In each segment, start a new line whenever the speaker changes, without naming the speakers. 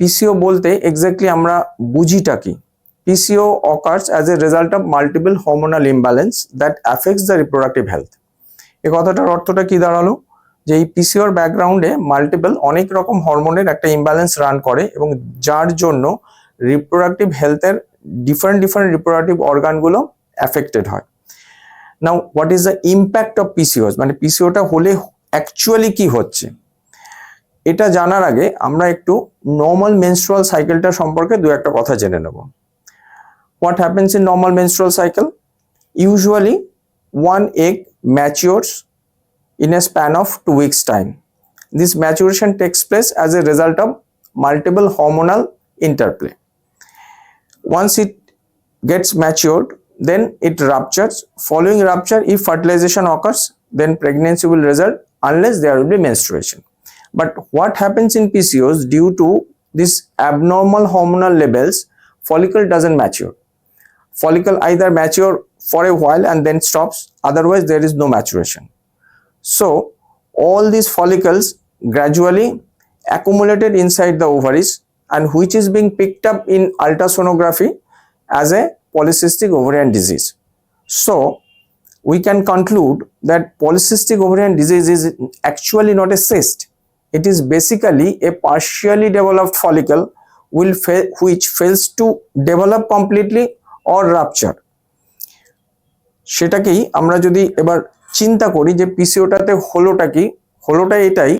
PCO বলতে exactly আমরা বুঝিটা কি? PCO occurs as a result of multiple hormonal imbalance that affects the reproductive health এই কথাটার অর্থটা কি দাঁড়াল? যে এই পিসিওর ব্যাকগ্রাউন্ডে মাল্টিপল অনেক রকম হরমোনের একটা ইমব্যালেন্স রান করে এবং যার জন্য রিপ্রোডাক্টিভ হেলথের ডিফারেন্ট ডিফারেন্ট রিপ্রোডাক্টিভ অর্গানগুলো অ্যাফেক্টেড হয়। Now what is the impact of PCOS মানে পিসিওটা হলে অ্যাকচুয়ালি কি হচ্ছে? এটা জানার আগে আমরা একটু নর্মাল মেন্সুরাল সাইকেলটা সম্পর্কে দু একটা কথা জেনে নেব। What happens in normal menstrual cycle usually one egg matures in a span of two weeks time this maturation takes place as a result of multiple hormonal interplay once it gets matured then it ruptures following rupture if fertilization occurs then pregnancy will result unless there will be menstruation But what happens in PCOS due to this abnormal hormonal levels, follicle doesn't mature. Follicle either mature for a while and then stops, otherwise there is no maturation. So all these follicles gradually accumulated inside the ovaries and which is being picked up in ultrasonography as a polycystic ovarian disease. So we can conclude that polycystic ovarian disease is actually not a cyst. It is basically a partially developed follicle will fa- which fails to develop completely or rupture. সেটাকেই আমরা যদি এবার চিন্তা করি যে পিসিওটাতে হলোটা কি, হলোটা এটাই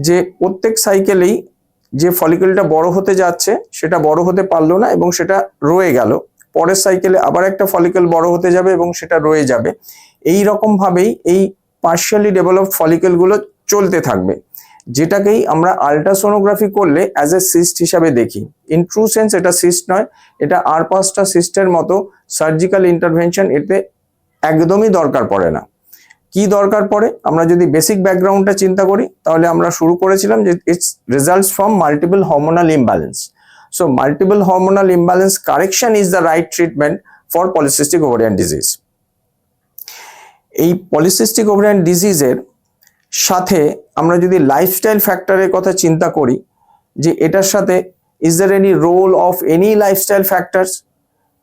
যে প্রত্যেক সাইকেলেই যে ফলিকলটা বড় হতে যাচ্ছে, সেটা বড় হতে পারল না এবং সেটা রয়ে গেল। পরের সাইকেলে আবার একটা ফলিকল বড় হতে যাবে এবং সেটা রয়ে যাবে। এই রকম ভাবেই এই পার্শিয়ালি ডেভেলপড ফলিকলগুলো চলতে থাকবে। যেটাকেই আমরা আল্ট্রাসোনোগ্রাফি করলে অ্যাজ এ সিস্ট হিসাবে দেখি। ইন ট্রু সেন্স এটা সিস্ট নয়, এটা আর পাঁচটা সিস্টের মতো সার্জিক্যাল ইন্টারভেনশন এতে একদমই দরকার পড়ে না। কি দরকার পড়ে? আমরা যদি বেসিক ব্যাকগ্রাউন্ডটা চিন্তা করি, তাহলে আমরা শুরু করেছিলাম যে it's results from multiple hormonal imbalance so multiple hormonal imbalance correction is the right treatment for polycystic ovarian disease এই পলিসিস্টিক ওভারিয়ান ডিজিজের সাথে আমরা যদি লাইফস্টাইল ফ্যাক্টরের কথা চিন্তা করি, যে এটার সাথে is there any role of any lifestyle factors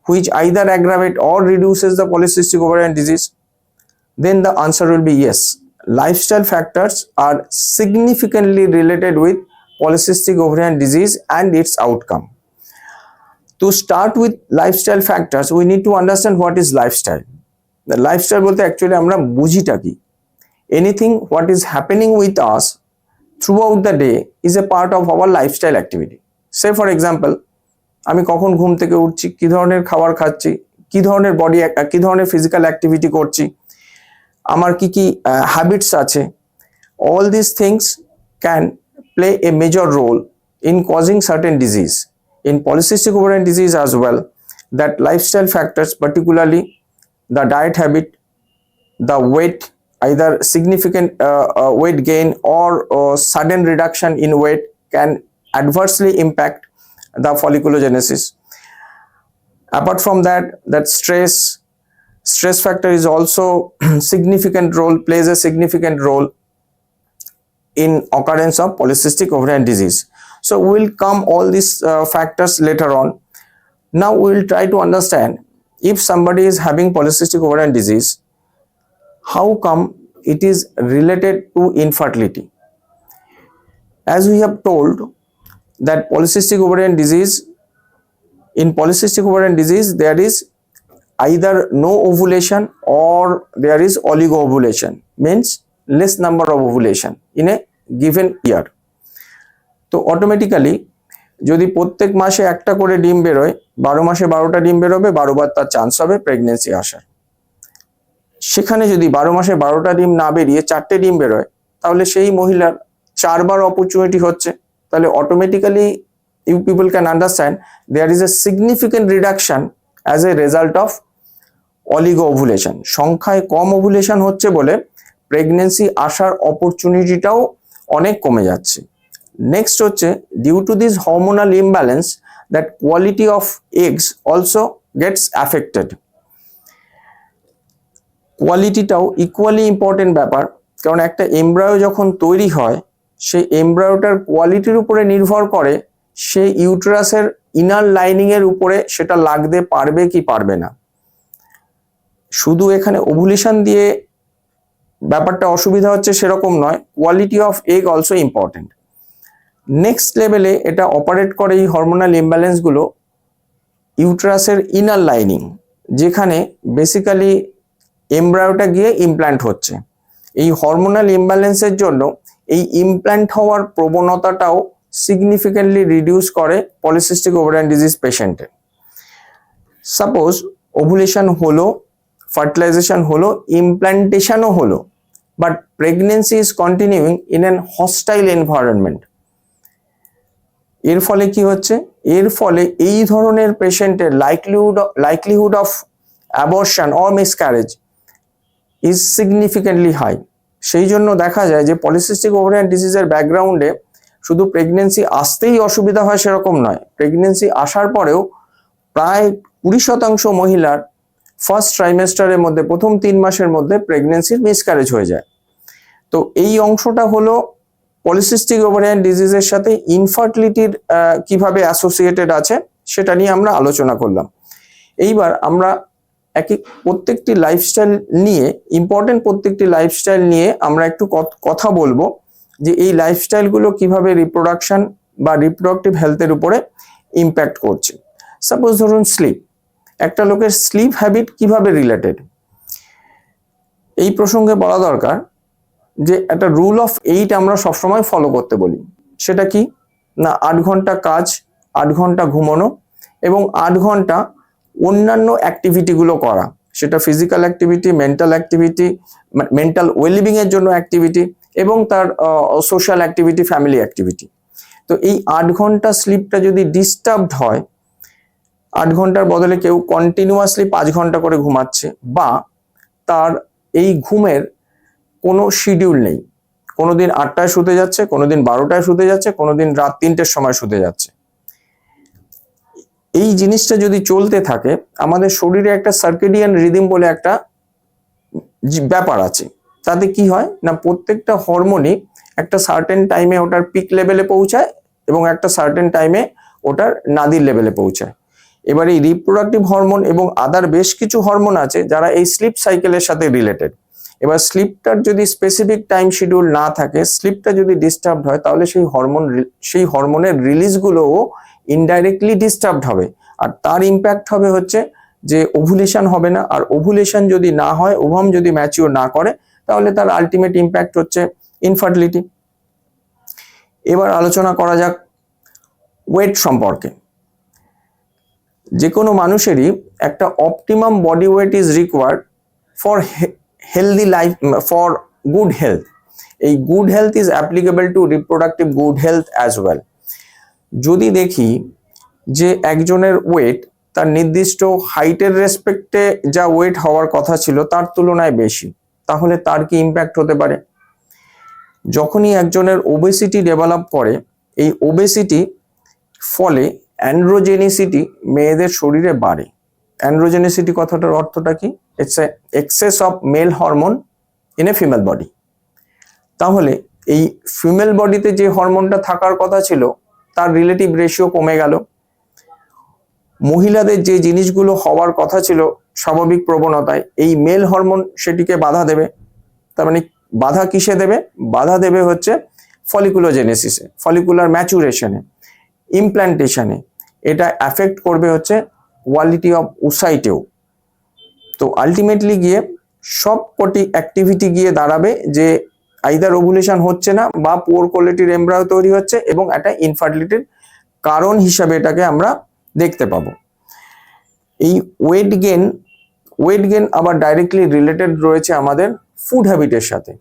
which either aggravate or reduces the polycystic ovarian disease then the answer will be yes lifestyle factors are significantly related with polycystic ovarian disease and its outcome to start with lifestyle factors we need to understand what is lifestyle lifestyle বলতে actually আমরা বুঝিটা কি? What is happening with us throughout the day is a part of our lifestyle activity say for example আমি কখন ঘুম থেকে উঠছি, কি ধরনের খাবার খাচ্ছি, কি ধরনের বডি কি ধরনের ফিজিক্যাল অ্যাক্টিভিটি করছি, আমার কি কি হ্যাবিটস আছে all this things can play a major role in causing certain disease in polycystic ovarian disease as well, that lifestyle factors, particularly the diet habit, the weight either significant uh, uh, weight gain or uh, sudden reduction in weight can adversely impact the folliculogenesis. Apart from that that stress stress factor is also significant role plays a significant role in occurrence of polycystic ovarian disease. So we'll come all these uh, factors later on. Now we'll try to understand if somebody is having polycystic ovarian disease how come it is related to infertility as we have told that polycystic ovarian disease in polycystic ovarian disease there is either no ovulation or there is oligoovulation means less number of ovulation in a given year তো automatically যদি প্রত্যেক মাসে একটা করে ডিম বেরোয় বারো মাসে বারোটা ডিম বেরোবে বারোবার তার চান্স হবে প্রেগনেন্সি আসার সেখানে যদি বারো মাসে বারোটা ডিম না বেরিয়ে চারটে ডিম বেরোয়, তাহলে সেই মহিলার চারবার অপরচুনিটি হচ্ছে। তাহলে automatically you people can understand there is a significant reduction as a result of oligo ovulation সংখ্যায় কম ওভুলেশন হচ্ছে বলে প্রেগনেন্সি আসার অপরচুনিটিটাও অনেক কমে যাচ্ছে। নেক্সট হচ্ছে due to this hormonal imbalance that quality of eggs also gets affected কোয়ালিটিটাও equally important ব্যাপার। কারণ একটা এমব্রায়ো যখন তৈরি হয়, সেই এমব্রায়োটার কোয়ালিটির উপরে নির্ভর করে সে ইউটেরাসের ইনার লাইনিং এর উপরে সেটা লাগতে পারবে কি পারবে না। শুধু এখানে ওভুলেশন দিয়ে ব্যাপারটা অসুবিধা হচ্ছে সেরকম নয় quality of egg also important next লেভেলে এটা অপারেট করে এই হরমোনাল ইমব্যালেন্সগুলো ইউট্রাসের ইনার লাইনিং যেখানে বেসিক্যালি এমব্রায়োটা গিয়ে ইমপ্ল্যান্ট হচ্ছে। এই হরমোনাল ইমব্যালেন্সের জন্য এই ইমপ্ল্যান্ট হওয়ার প্রবণতাটাও সিগনিফিক্যান্টলি রিডিউস করে পলিসিস্টিক ওভারিয়ান ডিজিজ পেশেন্টে সাপোজ ওভুলেশন হলো ফার্টিলাইজেশন হলো ইমপ্ল্যান্টেশনও হলো but pregnancy is continuing in an hostile environment এর ফলে কি হচ্ছে? এর ফলে এই ধরনের পেশেন্টের likelihood likelihood of abortion or miscarriage is significantly high সেই জন্য দেখা যায় যে পলিসিস্টিক ওভারিয়ান ডিজিজের ব্যাকগ্রাউন্ডে শুধু প্রেগনেন্সি আসতেই অসুবিধা হয় সেরকম নয়। প্রেগনেন্সি আসার পরেও প্রায় কুড়ি শতাংশ মহিলার ফার্স্ট ট্রাইমেস্টারের মধ্যে, প্রথম তিন মাসের মধ্যে প্রেগনেন্সির মিসক্যারেজ হয়ে যায়। তো এই অংশটা হলো পলিসিস্টিক ওভারিয়ান ডিজিজের সাথে ইনফার্টিলিটির কীভাবে অ্যাসোসিয়েটেড আছে সেটা নিয়ে আমরা আলোচনা করলাম। এইবার আমরা এক এক প্রত্যেকটি লাইফস্টাইল নিয়ে ইম্পর্টেন্ট প্রত্যেকটি লাইফস্টাইল নিয়ে আমরা একটু কথা বলব যে এই লাইফস্টাইলগুলো কীভাবে রিপ্রোডাকশন বা রিপ্রোডাক্টিভ হেলথের উপরে ইম্প্যাক্ট করছে। সাপোজ ধরুন স্লিপ একটা লোকের স্লিপ হ্যাবিট কীভাবে রিলেটেড এই প্রসঙ্গে বলা দরকার যে একটা রুল অফ এইট আমরা সবসময় ফলো করতে বলি। সেটা কি? না, আট ঘণ্টা কাজ, আট ঘণ্টা ঘুমানো এবং আট ঘণ্টা অন্যান্য অ্যাক্টিভিটিগুলো করা। সেটা physical activity mental activity mental wellbeing এর জন্য অ্যাক্টিভিটি এবং তার সোশ্যাল অ্যাক্টিভিটি ফ্যামিলি অ্যাক্টিভিটি তো এই আট ঘণ্টা স্লিপটা যদি ডিস্টার্বড হয়, আট ঘণ্টার বদলে কেউ কন্টিনিউয়াসলি পাঁচ ঘণ্টা করে ঘুমাচ্ছে বা তার এই ঘুমের কোনো শিডিউল নেই। কোনোদিন আটটায় শুতে যাচ্ছে, কোনোদিন বারোটায় শুতে যাচ্ছে, কোনোদিন রাত তিনটের সময় শুতে যাচ্ছে। এই জিনিসটা যদি চলতে থাকে, আমাদের শরীরে একটা সার্কেডিয়ান রিদিম বলে একটা ব্যাপার আছে। তাতে কি হয় না, প্রত্যেকটা হরমোনই একটা সার্টেন টাইমে ওটার পিক লেভেলে পৌঁছায় এবং একটা সার্টেন টাইমে ওটার নাদির লেভেলে পৌঁছায়। এবার এই রিপ্রোডাক্টিভ হরমোন এবং আদার বেশ কিছু হরমোন আছে যারা এই স্লিপ সাইকেলের সাথে রিলেটেড এবার স্লিপটার যদি স্পেসিফিক টাইম শিডিউল না থাকে স্লিপটা যদি ডিস্টার্বড হয়, তাহলে সেই হরমোন সেই হরমোনের রিলিজগুলোও ইনডাইরেক্টলি ডিস্টার্বড হবে। আর তার ইম্প্যাক্ট হবে হচ্ছে যে ওভুলেশন হবে না। আর ওভুলেশন যদি না হয় ওভাম যদি ম্যাচিওর না করে, তাহলে তার আলটিমেট ইম্প্যাক্ট হচ্ছে ইনফার্টিলিটি এবার আলোচনা করা যাক ওয়েট সম্পর্কে। যে কোনো মানুষেরই একটা optimum body weight is required for healthy life for good health এই good health is applicable to reproductive good health as well যদি দেখি যে একজনের ওয়েট তার নির্দিষ্ট হাইটের রেসপেক্টে যা ওয়েট হওয়ার কথা ছিল তার তুলনায় বেশি, তাহলে তার কি ইম্প্যাক্ট হতে পারে? যখনই একজনের ওবেসিটি ডেভেলপ করে, এই ওবেসিটি ফলে অ্যান্ড্রোজেনিসিটি মেয়েদের শরীরে বাড়ে। অ্যান্ড্রোজেনিসিটি কথাটার অর্থটা কি? It's excess of male hormone in a female body তাহলে এই ফিমেল বডিতে যে হরমোনটা থাকার কথা ছিল তার রিলেটিভ রেশিও কমে গেল। মহিলাদের যে জিনিসগুলো হওয়ার কথা ছিল স্বাভাবিক প্রবণতায়, এই মেল হরমোন সেটিকে বাধা দেবে। তার মানে বাধা কিসে দেবে? বাধা দেবে হচ্ছে ফলিকুলোজেনেসিসে ফলিকুলার ম্যাচুরেশনে ইমপ্ল্যান্টেশনে এটা অ্যাফেক্ট করবে হচ্ছে কোয়ালিটি অফ উসাইটেও তো আলটিমেটলি গিয়ে সব কটি অ্যাক্টিভিটি গিয়ে দাঁড়াবে যে আইদার ওভুলেশন হচ্ছে না বা পুয়ার কোয়ালিটির এমব্রায়ো তৈরি হচ্ছে এবং একটা ইনফার্টিলিটির কারণ হিসাবে এটাকে আমরা দেখতে পাবো। এই ওয়েট গেন ওয়েট গেন আবার ডাইরেক্টলি রিলেটেড রয়েছে আমাদের ফুড হ্যাবিটের সাথে।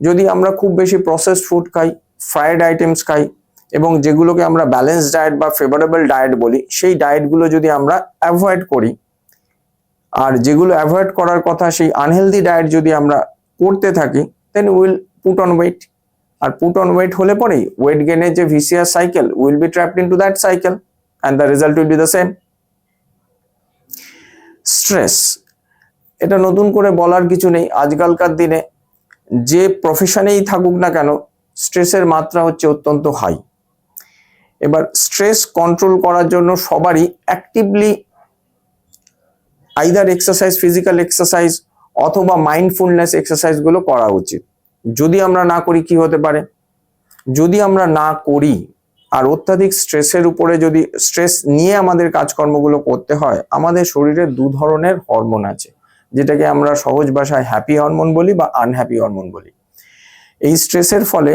যদি আমরা খুব বেশি প্রসেসড ফুড খাই ফ্রাইড আইটেমস খাই এবং যেগুলোকে আমরা ব্যালেন্স ডায়েট বা ফেভারেবল ডায়েট বলি, সেই ডায়েটগুলো যদি আমরা অ্যাভয়েড করি, আর যেগুলো অ্যাভয়েড করার কথা, সেই আনহেলদি ডায়েট যদি আমরা করতে থাকি then will put on weight R put on weight হলে পরেই ওয়েট গেনের যে vicious cycle will be trapped in to that cycle and the result will be the same stress এটা নতুন করে বলার কিছু নেই। আজকালকার দিনে যে প্রফেশনেই থাকুক না কেন স্ট্রেসের মাত্রা হচ্ছে অত্যন্ত হাই এবার স্ট্রেস কন্ট্রোল করার জন্য সবারই actively either exercise physical exercise অথবা মাইন্ডফুলনেস এক্সারসাইজগুলো করা উচিত। যদি আমরা না করি, কি হতে পারে? যদি আমরা না করি, আর অত্যাধিক স্ট্রেসের উপরে যদি স্ট্রেস নিয়ে আমাদের কাজকর্মগুলো করতে হয়, আমাদের শরীরে দু ধরনের হরমোন আছে, যেটাকে আমরা সহজ ভাষায় হ্যাপি হরমোন বলি বা আনহ্যাপি হরমোন বলি। এই স্ট্রেসের ফলে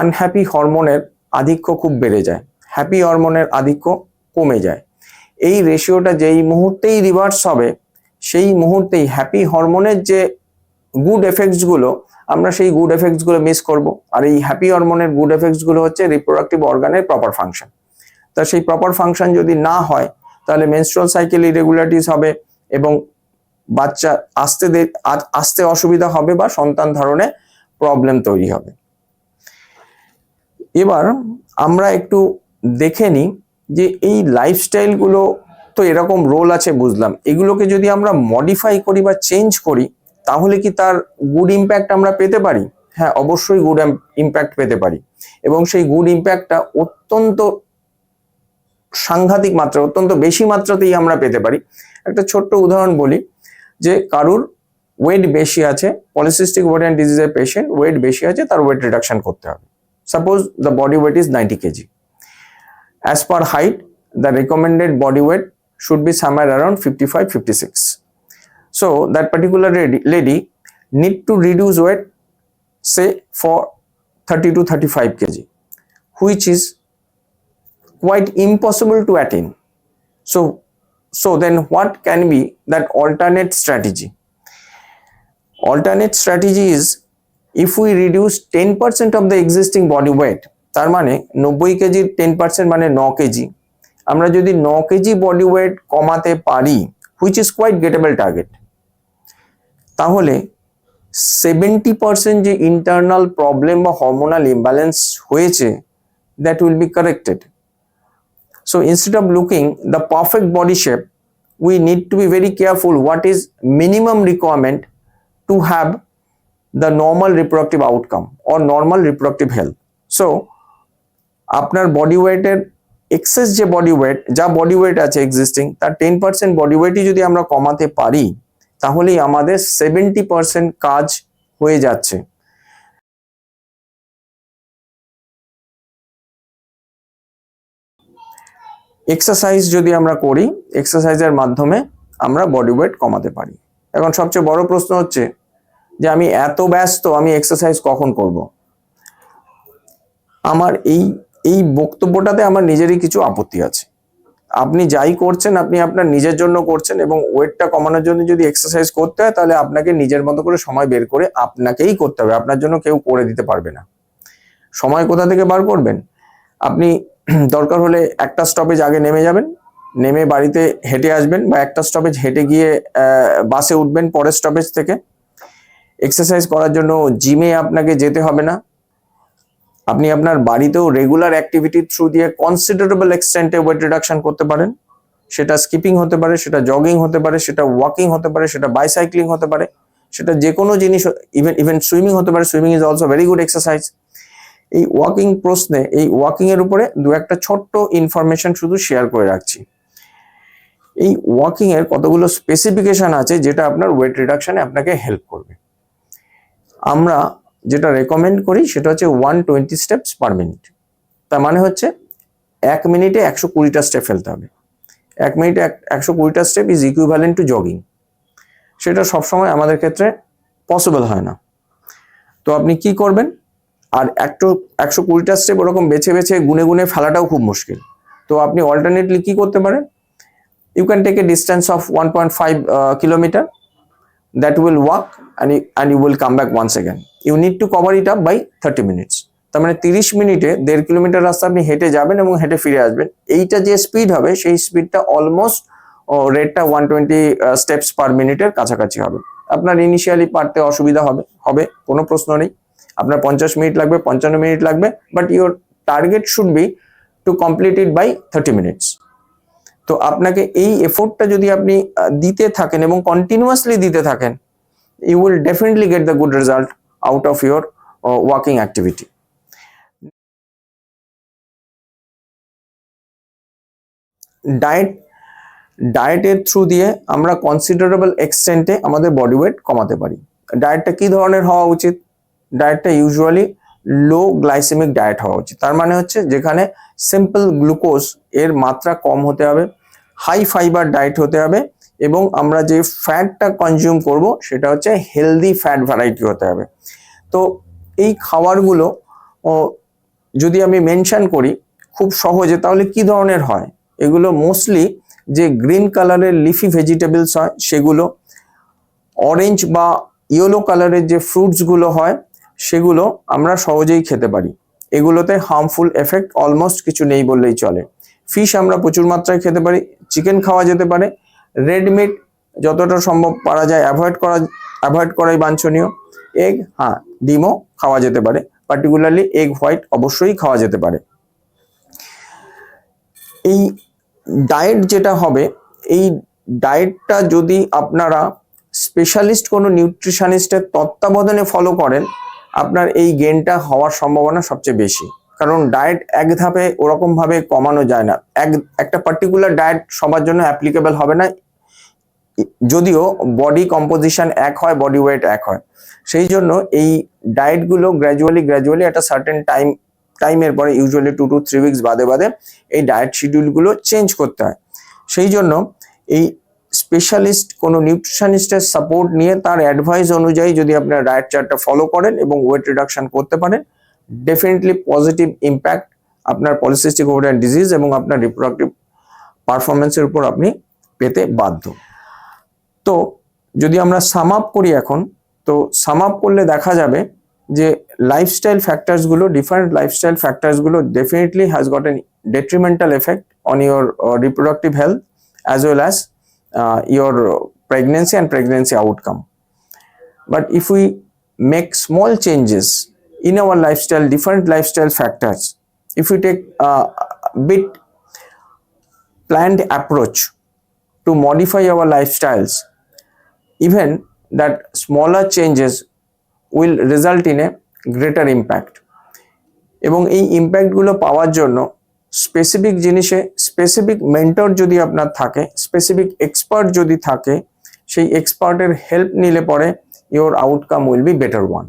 আনহ্যাপি হরমোনের আধিক্য খুব বেড়ে যায় হ্যাপি হরমোনের আধিক্য কমে যায়। এই রেশিওটা যেই মুহূর্তেই রিভার্স হবে সেই মুহূর্তেই হ্যাপি হরমোনের যে গুড এফেক্টসগুলো আমরা সেই গুড এফেক্টসগুলো মিস করব। আর এই হ্যাপি হরমোনের গুড এফেক্টসগুলো হচ্ছে রিপ্রোডাক্টিভ অর্গানের প্রপার ফাংশন তা সেই প্রপার ফাংশন যদি না হয়, তাহলে মেনস্ট্রুয়াল সাইকেল ইরেগুলারিটিস হবে এবং বাচ্চা আসতে আসতে অসুবিধা হবে বা সন্তান ধারণে প্রবলেম তৈরি হবে। এবার আমরা একটু দেখে নিই যে এই লাইফস্টাইলগুলো তো এরকম রোল আছে, বুঝলাম। এগুলোকে যদি আমরা মডিফাই করি বা চেঞ্জ করি, তাহলে কি তার গুড ইম্প্যাক্ট আমরা পেতে পারি? হ্যাঁ অবশ্যই গুড ইম্প্যাক্ট পেতে পারি। এবং সেই গুড ইম্প্যাক্টটা অত্যন্ত সাংঘাতিক মাত্রা, অত্যন্ত বেশি মাত্রাতেই আমরা পেতে পারি। একটা ছোট্ট উদাহরণ বলি যে কারুর ওয়েট বেশি আছে পলিসিস্টিক ওয়েট অ্যান্ড ডিজিজের পেশেন্ট ওয়েট বেশি আছে, তার ওয়েট রিডাকশন করতে হবে। Suppose the body weight is ninety kg as per height the recommended body weight should be somewhere around 55 56 so that particular lady, lady need to reduce weight say for 30 to 35 kg which is quite impossible to attain so so then what can be that alternate strategy alternate strategy is if we reduce 10% of the existing body weight তার মানে নব্বই কেজির ten percent মানে ন KG আমরা যদি ন KG body weight কমাতে পারি which is quite gettable target তাহলে সেভেন্টি পারসেন্ট যে ইন্টারনাল প্রবলেম বা হরমোনাল ইম্বালেন্স হয়েছে that will be corrected so instead of looking the perfect body shape we need to be very careful what is minimum requirement to have the normal reproductive outcome or normal reproductive health so আপনার body ওয়েটের excess যে body weight যা body weight আছে existing তার ten percent body ওয়েটই যদি আমরা কমাতে পারি, তাহলেই আমাদের সেভেন্টি পার্সেন্ট কাজ হয়ে যাচ্ছে। এক্সারসাইজ যদি আমরা করি এক্সারসাইজের মাধ্যমে আমরা বডি ওয়েট কমাতে পারি। এখন সবচেয়ে বড় প্রশ্ন হচ্ছে যে আমি এত ব্যস্ত, আমি এক্সারসাইজ কখন করব? আমার এই এই বক্তব্যটাতে আমার নিজেরই কিছু আপত্তি আছে। আপনি যাই করছেন, আপনি আপনার নিজের জন্য করছেন এবং ওয়েটটা কমানোর জন্য যদি এক্সারসাইজ করতে হয়, তাহলে আপনাকে নিজের মতো করে সময় বের করে আপনাকেই করতে হবে। আপনার জন্য কেউ করে দিতে পারবে না। সময় কোথা থেকে বার করবেন? আপনি দরকার হলে একটা স্টপেজ আগে নেমে যাবেন, নেমে বাড়িতে হেঁটে আসবেন বা একটা স্টপেজ হেঁটে গিয়ে বাসে উঠবেন পরের স্টপেজ থেকে। এক্সারসাইজ করার জন্য জিমে আপনাকে যেতে হবে না। আপনি আপনার বাড়িতেও রেগুলার অ্যাক্টিভিটি থ্রু দিয়ে কনসিডারেবল এক্সটেন্টে ওয়েট রিডাকশন করতে পারেন। সেটা স্কিপিং হতে পারে, সেটা জগিং হতে পারে, সেটা ওয়াকিং হতে পারে, সেটা বাইসাইক্লিং হতে পারে, সেটা যে কোনো জিনিস ইভেন ইভেন সুইমিং হতে পারে। Swimming is also very good exercise এই ওয়াকিং প্রশ্নে, এই ওয়াকিং এর উপরে দু একটা ছোট্ট ইনফরমেশন শুধু শেয়ার করে রাখছি। এই ওয়াকিং এর কতগুলো স্পেসিফিকেশন আছে, যেটা আপনার ওয়েট রিডাকশনে আপনাকে হেল্প করবে। আমরা যেটা রেকমেন্ড করি সেটা হচ্ছে one twenty steps per minute তার মানে হচ্ছে এক মিনিটে একশো কুড়িটা স্টেপ ফেলতে হবে। এক মিনিটে একশো কুড়িটা step is equivalent to jogging সেটা সবসময় আমাদের ক্ষেত্রে পসিবল হয় না। তো আপনি কি করবেন? আর একটু একশো কুড়িটা স্টেপ ওরকম বেছে বেছে গুনে গুনে ফেলাটাও খুব মুশকিল। তো আপনি অল্টারনেটলি কি করতে পারেন? You can take a distance of 1.5 uh, kilometer that will walk and you, and you will come back once again. You need to cover it up by 30 minutes. তার মানে তিরিশ মিনিটে দেড় কিলোমিটার রাস্তা আপনি হেঁটে যাবেন এবং হেঁটে ফিরে আসবেন। এইটা যে স্পিড হবে সেই স্পিডটা অলমোস্ট রেটটা ওয়ান টোয়েন্টি স্টেপস পার মিনিটের কাছাকাছি হবে। আপনার ইনিশিয়ালি পারতে অসুবিধা হবে হবে কোনো প্রশ্ন নেই। আপনার পঞ্চাশ মিনিট লাগবে পঞ্চান্ন মিনিট লাগবে but your target should be to complete it by thirty minutes তো আপনাকে এই এফোর্টটা যদি আপনি দিতে থাকেন এবং কন্টিনিউয়াসলি দিতে থাকেন you will definitely get the good result out of your walking activity diet ডায়েটের থ্রু দিয়ে আমরা কনসিডারেবল এক্সটেন্টে আমাদের বডি ওয়েট কমাতে পারি। ডায়েটটা কি ধরনের হওয়া উচিত? ডায়েটটা ইউজুয়ালি লো গ্লাইসেমিক ডায়েট হওয়া উচিত। তার মানে হচ্ছে যেখানে সিম্পল গ্লুকোজ এর মাত্রা কম হতে হবে হাই ফাইবার ডায়েট হতে হবে এবং আমরা যে ফ্যাটটা কনজিউম করব সেটা হচ্ছে হেলদি ফ্যাট ভ্যারাইটি হতে হবে। তো এই খাবারগুলো যদি আমি মেনশন করি খুব সহজে তাহলে কি ধরনের হয়? এগুলো মোস্টলি যে গ্রিন কালারের লিফি ভেজিটেবলস হয়, সেগুলো অরেঞ্জ বা ইয়েলো কালারের যে ফ্রুটসগুলো হয় সেগুলো আমরা সহজেই খেতে পারি। এগুলোতে হার্মফুল এফেক্ট অলমোস্ট কিছু নেই বললেই চলে। ফিশ আমরা প্রচুর মাত্রায় খেতে পারি চিকেন খাওয়া যেতে পারে। রেড মিট যতটা সম্ভব পারা যায় অ্যাভয়েড করা অ্যাভয়েড করাই বাঞ্ছনীয়। এগ হ্যাঁ ডিমও খাওয়া যেতে পারে। পার্টিকুলারলি এগ হোয়াইট অবশ্যই খাওয়া যেতে পারে। এই ডায়েট যেটা হবে, এই ডায়েটটা যদি আপনারা স্পেশালিস্ট কোনো নিউট্রিশনিস্টের তত্ত্বাবধানে ফলো করেন আপনার এই গেনটা হওয়ার সম্ভাবনা সবচেয়ে বেশি। কারণ ডায়েট এক ধাপে ওরকম ভাবে কমানো যায় না। এক, একটা পার্টিকুলার ডায়েট সবার জন্য অ্যাপ্লিকেবল হবে না। যদিও বডি কম্পোজিশন এক হয় বডি ওয়েট এক হয়। সেই জন্য এই ডায়েটগুলো গ্র্যাজুয়ালি গ্র্যাজুয়ালি একটা সার্টেন টাইম টাইমের পরে usually two two three weeks বাদে বাদে এই ডায়েট শিডিউলগুলো চেঞ্জ করতে হয়। সেই জন্য এই স্পেশালিস্ট কোনো নিউট্রিশনিস্টের সাপোর্ট নিয়ে তার অ্যাডভাইস অনুযায়ী যদি আপনার ডায়েট চার্টটা ফলো করেন এবং ওয়েট রিডাকশন করতে পারেন ডেফিনেটলি পজিটিভ ইম্প্যাক্ট আপনার পলিসিস্টিক ওভারিয়ান ডিজিজ এবং আপনার রিপ্রোডাক্টিভ পারফরমেন্সের উপর আপনি পেতে বাধ্য। তো যদি আমরা সাম আপ করি এখন তো সাম আপ করলে দেখা যাবে যে লাইফস্টাইল ফ্যাক্টরসগুলো different lifestyle ফ্যাক্টরসগুলো definitely has got an detrimental effect on your uh, reproductive as well as uh, your pregnancy and pregnancy outcome. But if we make small changes in our lifestyle, different lifestyle factors, if we take uh, a bit planned approach to modify our lifestyles, even that smaller changes will result in a greater impact. এবং এই ইম্প্যাক্টগুলো পাওয়ার জন্য specific জিনিসে specific mentor যদি আপনার থাকে specific expert যদি থাকে, সেই এক্সপার্টের হেল্প নিলে পরে your outcome will be better one